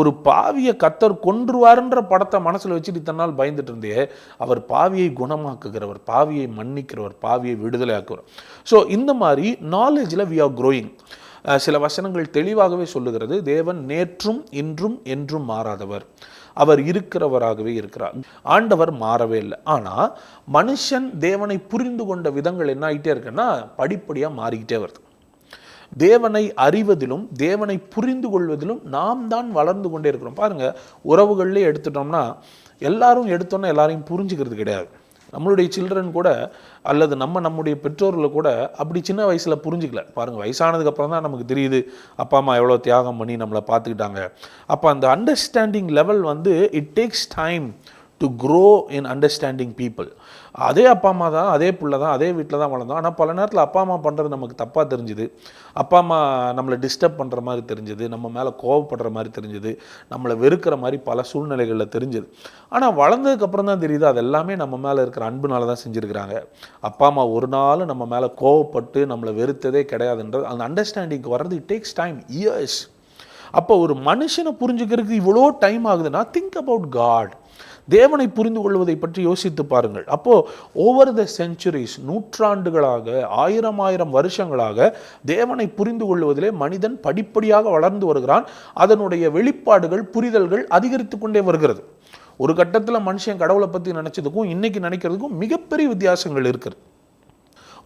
ஒரு பாவியை கத்தர் கொன்றுவாருன்ற படத்தை மனசில் வச்சுட்டு இத்தனை நாள் பயந்துட்டு இருந்தே அவர் பாவியை குணமாக்குகிறவர் பாவியை மன்னிக்கிறவர் பாவியை விடுதலை ஆக்குறவர் ஸோ இந்த மாதிரி நாலேஜில் வி ஆர் க்ரோயிங் சில வசனங்கள் தெளிவாகவே சொல்லுகிறது தேவன் நேற்றும் இன்றும் என்றும் மாறாதவர். அவர் இருக்கிறவராகவே இருக்கிறார். ஆண்டவர் மாறவே இல்லை. ஆனால் மனுஷன் தேவனை புரிந்து கொண்ட விதங்கள் என்ன ஆகிட்டே இருக்குன்னா படிப்படியாக மாறிக்கிட்டே வருது. தேவனை அறிவதிலும் தேவனை புரிந்து கொள்வதிலும் நாம் தான் வளர்ந்து கொண்டே இருக்கிறோம். பாருங்கள் உறவுகள்லேயே எடுத்துட்டோம்னா எல்லாரும் எடுத்தோன்னா எல்லாரையும் புரிஞ்சுக்கிறது கிடையாது. நம்மளுடைய சில்ட்ரன் கூட அல்லது நம்ம நம்முடைய பெற்றோர்களை கூட அப்படி சின்ன வயசில் புரிஞ்சுக்கல. பாருங்கள் வயசானதுக்கப்புறம் தான் நமக்கு தெரியுது அப்பா அம்மா எவ்வளோ தியாகம் பண்ணி நம்மளை பார்த்துக்கிட்டாங்க. அப்போ அந்த அண்டர்ஸ்டாண்டிங் லெவல் வந்து it takes time to grow in understanding people அதே அப்பா அம்மா தான் அதே பிள்ளை தான் அதே வீட்டில் தான் வளர்ந்தோம். ஆனால் பல நேரத்தில் அப்பா அம்மா பண்ணுறது நமக்கு தப்பாக தெரிஞ்சுது. அப்பா அம்மா நம்மளை டிஸ்டர்ப் பண்ணுற மாதிரி தெரிஞ்சுது நம்ம மேலே கோவப்படுற மாதிரி தெரிஞ்சுது நம்மளை வெறுக்கிற மாதிரி பல சூழ்நிலைகளில் தெரிஞ்சுது. ஆனால் வளர்ந்ததுக்கப்புறம் தான் தெரியுது அது எல்லாமே நம்ம மேலே இருக்கிற அன்புனால தான் செஞ்சுருக்கிறாங்க. அப்பா அம்மா ஒரு நாள் நம்ம மேலே கோவப்பட்டு நம்மளை வெறுத்ததே கிடையாதுன்றது அந்த அண்டர்ஸ்டாண்டிங் வர்றது இட் டேக்ஸ் டைம் இயர்ஸ் அப்போ ஒரு மனுஷனை புரிஞ்சுக்கிறதுக்கு இவ்வளோ டைம் ஆகுதுன்னா திங்க் அபவுட் காட் தேவனை புரிந்து கொள்வதை பற்றி யோசித்து பாருங்கள். அப்போ ஓவர் த செஞ்சுரிஸ் நூற்றாண்டுகளாக ஆயிரம் ஆயிரம் வருஷங்களாக தேவனை புரிந்து கொள்வதிலே மனிதன் படிப்படியாக வளர்ந்து வருகிறான். அதனுடைய வெளிப்பாடுகள் புரிதல்கள் அதிகரித்து கொண்டே வருகிறது. ஒரு கட்டத்தில் மனுஷன் கடவுளை பற்றி நினச்சதுக்கும் இன்னைக்கு நினைக்கிறதுக்கும் மிகப்பெரிய வித்தியாசங்கள் இருக்கிறது.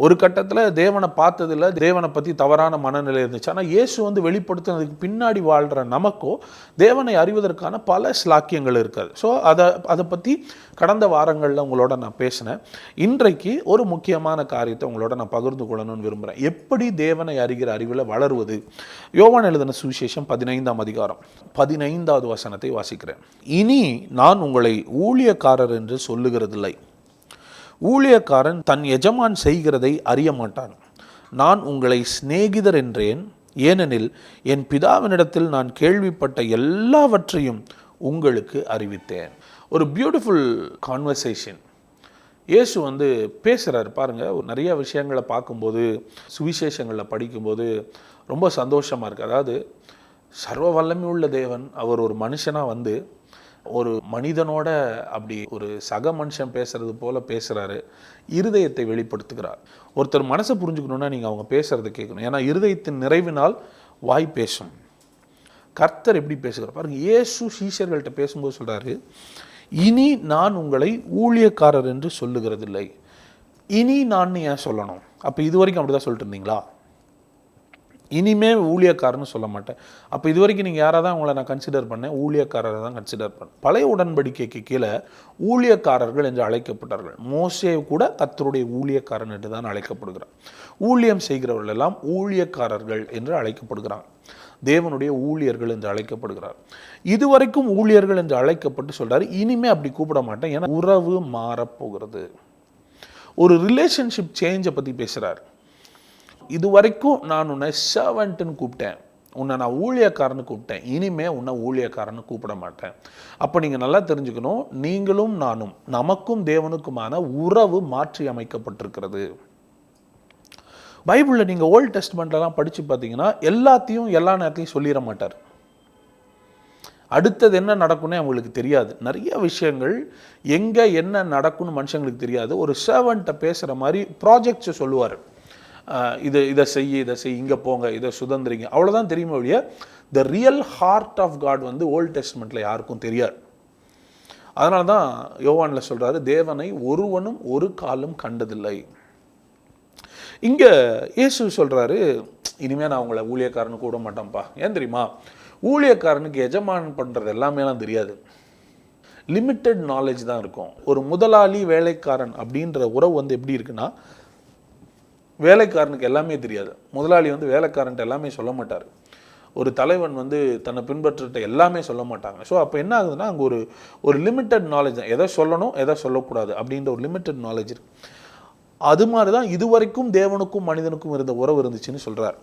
ஒரு கட்டத்தில் தேவனை பார்த்ததில்ல தேவனை பற்றி தவறான மனநிலை இருந்துச்சு. ஆனால் இயேசு வந்து வெளிப்படுத்தினதுக்கு பின்னாடி வாழ்கிற நமக்கோ தேவனை அறிவதற்கான பல ஸ்லாக்கியங்கள் இருக்காது. ஸோ அதை அதை பற்றி கடந்த வாரங்களில் உங்களோட நான் பேசினேன். இன்றைக்கு ஒரு முக்கியமான காரியத்தை உங்களோட நான் பகிர்ந்து கொள்ளணும்னு விரும்புகிறேன் எப்படி தேவனை அறிகிற அறிவில் வளருவது? யோவான் எழுதின சுவிசேஷம் பதினைந்தாம் அதிகாரம் பதினைந்தாவது வசனத்தை வாசிக்கிறேன். இனி நான் உங்களை ஊழியக்காரர் என்று சொல்லுகிறதில்லை. ஊழியக்காரன் தன் எஜமான் செய்கிறதை அறிய மாட்டான். நான் உங்களை சிநேகிதர் என்றேன். ஏனெனில் என் பிதாவினிடத்தில் நான் கேள்விப்பட்ட எல்லாவற்றையும் உங்களுக்கு அறிவித்தேன். ஒரு பியூட்டிஃபுல் கான்வர்சேஷன் இயேசு வந்து பேசுகிறார் பாருங்கள் நிறைய விஷயங்களை பார்க்கும்போது சுவிசேஷங்களில் படிக்கும்போது ரொம்ப சந்தோஷமாக இருக்குது அதாவது சர்வ வல்லமை உள்ள தேவன் அவர் ஒரு மனுஷனாக வந்து ஒரு மனிதனோட அப்படி ஒரு சக மனுஷன் பேசுறது போல பேசுகிறாரு இருதயத்தை வெளிப்படுத்துகிறார். ஒருத்தர் மனசை புரிஞ்சுக்கணுன்னா நீங்கள் அவங்க பேசுறதை கேட்கணும். ஏன்னா இருதயத்தின் நிறைவினால் வாய் பேசும். கர்த்தர் எப்படி பேசுகிறார்? பாருங்க இயேசு சீஷர்கள்ட்ட பேசும்போது சொல்கிறாரு இனி நான் உங்களை ஊழியக்காரர் என்று சொல்லுகிறதில்லை. இனி நான் ஏன் சொல்லணும்? அப்போ இது வரைக்கும் அப்படி தான் சொல்லிட்டு இருந்தீங்களா? இனிமே ஊழியக்காரன்னு சொல்ல மாட்டேன். அப்போ இது வரைக்கும் நீங்கள் யாராக தான் உங்களை நான் கன்சிடர் பண்ணேன் ஊழியக்காரரை தான் கன்சிடர் பண்ணேன். பழைய உடன்படிக்கைக்கு கீழே ஊழியக்காரர்கள் என்று அழைக்கப்பட்டார்கள் மோசே கூட கத்தருடைய ஊழியக்காரன் என்று தான் அழைக்கப்படுகிறார். ஊழியம் செய்கிறவர்கள் எல்லாம் ஊழியக்காரர்கள் என்று அழைக்கப்படுகிறார். தேவனுடைய ஊழியர்கள் என்று அழைக்கப்படுகிறார். இதுவரைக்கும் ஊழியர்கள் என்று அழைக்கப்பட்டு சொல்கிறார் இனிமே அப்படி கூப்பிட மாட்டேன். ஏன்னா உறவு மாறப்போகிறது. ஒரு ரிலேஷன்ஷிப் சேஞ்சை பற்றி பேசுகிறார் இது வரைக்கும் நான் உன்னை சர்வன்ட்டுன்னு கூப்பிட்டேன். உன்னை நான் ஊழியக்காரன்னு கூப்பிட்டேன். இனிமே உன்னை ஊழியக்காரன்னு கூப்பிட மாட்டேன். அப்போ நீங்கள் நல்லா தெரிஞ்சுக்கணும் நீங்களும் நானும் நமக்கும் தேவனுக்குமான உறவு மாற்றி அமைக்கப்பட்டிருக்கிறது. பைபிளில் நீங்கள் ஓல்ட் டெஸ்ட்மெண்ட்லலாம் படித்து பார்த்தீங்கன்னா எல்லாத்தையும் எல்லா நேரத்தையும் சொல்லிட மாட்டார். அடுத்தது என்ன நடக்கும்னே அவங்களுக்கு தெரியாது. நிறைய விஷயங்கள் எங்கே என்ன நடக்கும்னு மனுஷங்களுக்கு தெரியாது. ஒரு சர்வன்ட்டை பேசுகிற மாதிரி ப்ராஜெக்ட்ஸை சொல்லுவார். இது இதை செய்ய இதை செய் இங்கே போங்க இதை சுதந்திரிங்க. அவ்வளோதான் தெரியுமா ஒழிய the real heart of God வந்து ஓல்டு டெஸ்ட்மெண்ட்டில் யாருக்கும் தெரியாது. அதனால தான் யோவானில் சொல்கிறாரு தேவனை ஒருவனும் ஒரு காலும் கண்டதில்லை. இங்கே இயேசு சொல்கிறாரு இனிமேல் நான் உங்களை ஊழியக்காரனு கூட மாட்டேன்ப்பா. ஏன் தெரியுமா? ஊழியக்காரனுக்கு எஜமான் பண்ணுறது எல்லாமேலாம் தெரியாது. லிமிட்டெட் நாலேஜ் தான் இருக்கும். ஒரு முதலாளி வேலைக்காரன் அப்படின்ற உறவு வந்து எப்படி இருக்குன்னா வேலைக்காரனுக்கு எல்லாமே தெரியாது. முதலாளி வந்து வேலைக்காரன்ட்டு எல்லாமே சொல்ல மாட்டார். ஒரு தலைவன் வந்து தன்னை பின்பற்றிட்ட எல்லாமே சொல்ல மாட்டாங்க. ஸோ அப்போ என்ன ஆகுதுன்னா அங்கே ஒரு ஒரு லிமிட்டட் நாலேஜ் தான். எதை சொல்லணும் எதை சொல்லக்கூடாது அப்படின்ற ஒரு லிமிட்டட் நாலேஜ் இருக்குது அது மாதிரி தான் இதுவரைக்கும் தேவனுக்கும் மனிதனுக்கும் இருந்த உறவு இருந்துச்சுன்னு சொல்கிறார்